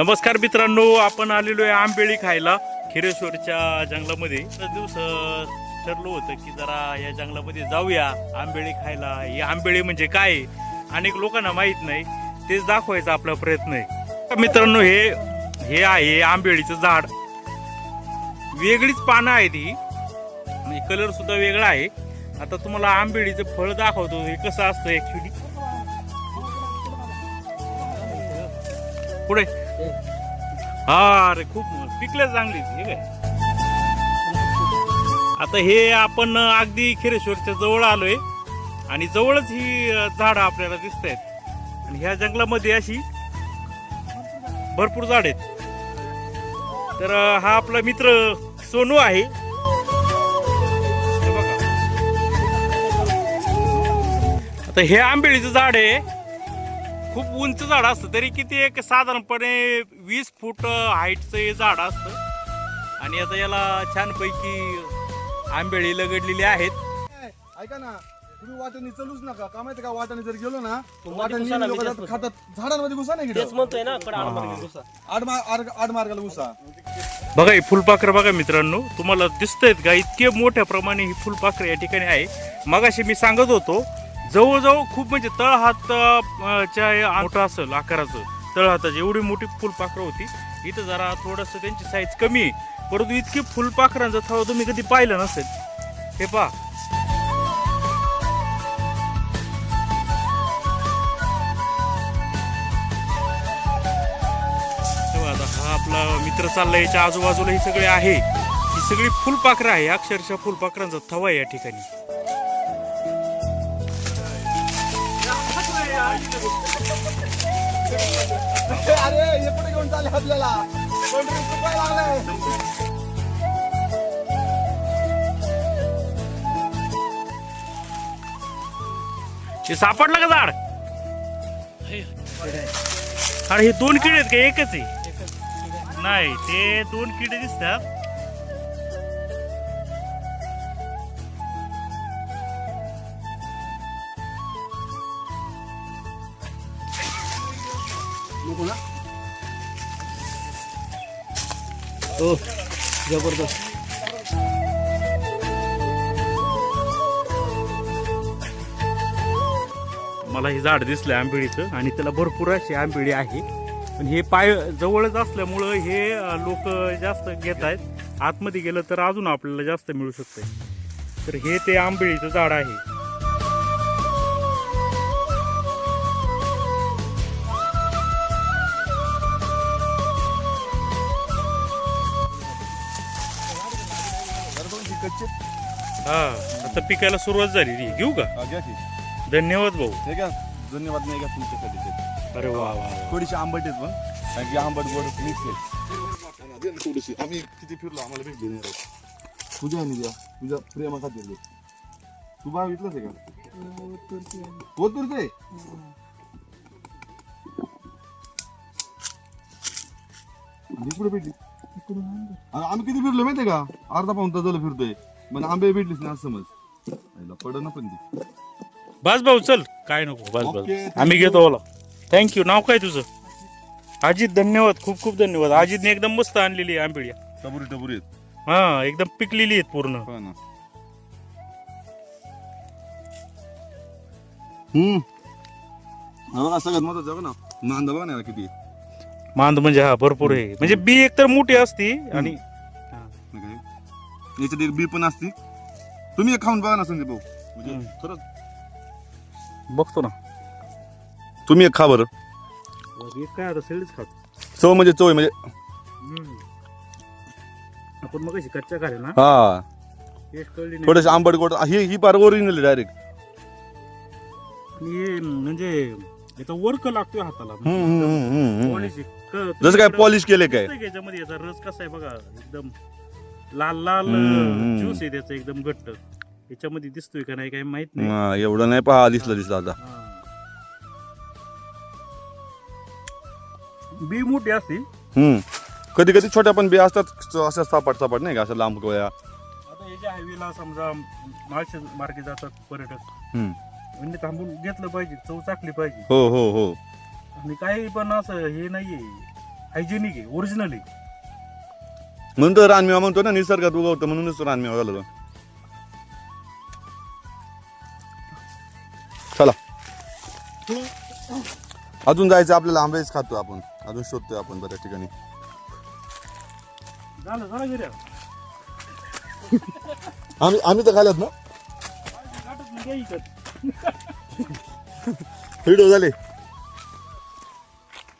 नमस्कार मित्रांनो आपण आलेलो आहे आंबेळी खायला खिरेश्वरच्या जंगलामध्ये. दिवस ठरलो होतं की जरा या जंगलामध्ये जाऊया आंबेळी खायला. ही आंबेळी म्हणजे काय? आहे? अनेक लोकांना माहीत नाही. तेच दाखवायचा आपला प्रयत्न आहे. मित्रांनो हे हे आहे आंबेळीचं झाड. वेगळीच पानं आहेत ही. आणि कलर सुद्धा वेगळा आहे. आता तुम्हाला आंबेळीचं फळ दाखवतो. हे कसं असतं ऍक्च्युली पुढे. हा अरे खूप पिकले चांगली हे काय? आता हे आपण अगदी खिरेश्वरच्या जवळ आलोय. आणि जवळच ही झाड आपल्याला दिसत आहेत. आणि ह्या जंगलामध्ये अशी भरपूर झाड आहेत. तर हा आपला मित्र सोनू आहे. आता हे आंबेळीचं झाड आहे. खूप उंच झाड असतं तरी किती एक साधारणपणे वीस फूट हाईटचं हे झाड असतं. आणि आता याला छानपैकी आंबेळी लगडलेली आहेत. ऐका ना तुम्ही वाटाणे चलूच नका. का माहिती का? वाटाणे जर गेलो ना वाटाणे लोक जातात, खातात. झाडांमध्ये घुसा नाही तेच म्हणतोय ना कडा आडमार्गे घुसा. आड मार- आड- आड मार्गाला घुसा. बघा ही फुलपाखरं बघा मित्रांनो तुम्हाला दिसतंयत का? इतके मोठ्या प्रमाणे ही फुलपाखरं या ठिकाणी आहे. मगाशी मी सांगत होतो जवळजवळ खूप म्हणजे तळहात च्या मोठं असेल आकाराचं तळहाताची एवढी मोठी फुलपाखरं होती. इथं जरा थोडस त्यांची साईज कमी आहे. परंतु इतकी फुलपाखरांचा थळ तुम्ही कधी पाहिलं नसेल. हे पहा. हा आपला मित्र चाललाय याच्या आजूबाजूला ही सगळे आहे. ही सगळी फुलपाखरं आहे. अक्षरशः फुलपाखरांचा थवा आहे या ठिकाणी. अरे हे घेऊन चालले आपल्याला. लागलंय. हे सापडलं का झाड? अरे हे दोन किडे आहेत का? एकच आहे. नाही ते दोन किडे दिसतात. हो जबरदस्त. मला हे झाड दिसलं आंबेळीचं आणि त्याला भरपूर अशी आंबिळी आहे. पण हे पाय जवळच असल्यामुळं हे लोक जास्त घेत आहेत. आतमध्ये गेलं तर अजून आपल्याला जास्त मिळू शकतं तर हे ते आंबेळीचं झाड आहे. कच्चे? हा आता पिकायला सुरुवात झाली ती. घेऊ का? हा, घ्या की. धन्यवाद भाऊ. हे घ्या. धन्यवाद नाही घ्या तुमच्यासाठी ते. अरे वा वा वा. थोडीशी आंबट आहेत पण कारण की आंबट गोड मिक्स आहे. थोडीशी. आम्ही किती फिरलो आम्हाला भेटली नाही राव. तुझ्या आणि द्या. तुझ्या प्रेमा खातील तू बघितलंच आहे का? हो तुरते कुठे भेटली. अरे आम्ही किती फिरलो माहितीये का? अर्धा पाऊन तास झालं फिरतोय. पण आंबे भेटलीच असं समज. पडलं ना पण ती बस भाऊ चल. काय नको. बस बस. आम्ही. घेतो बोला थँक्यू नाव काय तुझं? अजित धन्यवाद. खूप खूप धन्यवाद. अजितने एकदम मस्त आणलेली आहे आंबेळी टबुरी टबुरी आहेत. हा एकदम पिकलेली आहेत पूर्ण. हो ना. हम्म. हा बघा सगळ्यात महत्वाचं बघा ना. नांदा बघा ना याला किती. आहे. मांद म्हणजे हा भरपूर आहे. म्हणजे बी एकतर मोठी असती आणि? याच्यात एक बी पण असती. तुम्ही एक खाऊन बघा ना संदीप भाऊ. म्हणजे. खरंच. बघतो ना. तुम्ही एक खा बरं. हे काय आता सगळीच खात. चव म्हणजे चव आहे म्हणजे आपण मग कशी कच्च्या खाले ना? हा. टेस्ट कळली नाही. थोडेसे आंबट गोड ही ही पार ओरिजिनल डायरेक्ट आणि हे म्हणजे याचा वर्क लागतोय हाताला. Polish. क- जसं काय तुम्ही पॉलिश केले काय दिसतंय का याच्यामध्ये याचा रस कसा आहे बघा एकदम लाल लाल हम्म, हम्म. ज्यूस आहे त्याचा एकदम घट्ट. याच्यामध्ये दिसतोय का नाही काही माहीत नाही. हा, एवढं नाही पहा दिसलं दिसलं आता. हा. बी मोठी असते. हम्म. कधी कधी छोट्या पण बी असतात अशा सापाट सापाट नाही का अशा लांब गोळ्या. आता हे ज्या हायवेला समजा माळशे मार्गे जातात पर्यटक. हम्म. म्हणजे थांबून घेतलं पाहिजे चव चाकली पाहिजे. हो हो हो. आणि काही पण असं हे नाहीये हायजेनिक आहे ओरिजिनल आहे. म्हणून तर रानमेवा म्हणतो ना निसर्गात उगवतं म्हणूनच रानमेवा झाला. चला. अजून जायचं आपल्याला आंबेच खातो आपण. अजून शोधतोय आपण बऱ्याच ठिकाणी. झालं झालं घरी आम्ही आम्ही तर खाल्यात ना? गाठत नाही काही इकत व्हिडिओ झाले.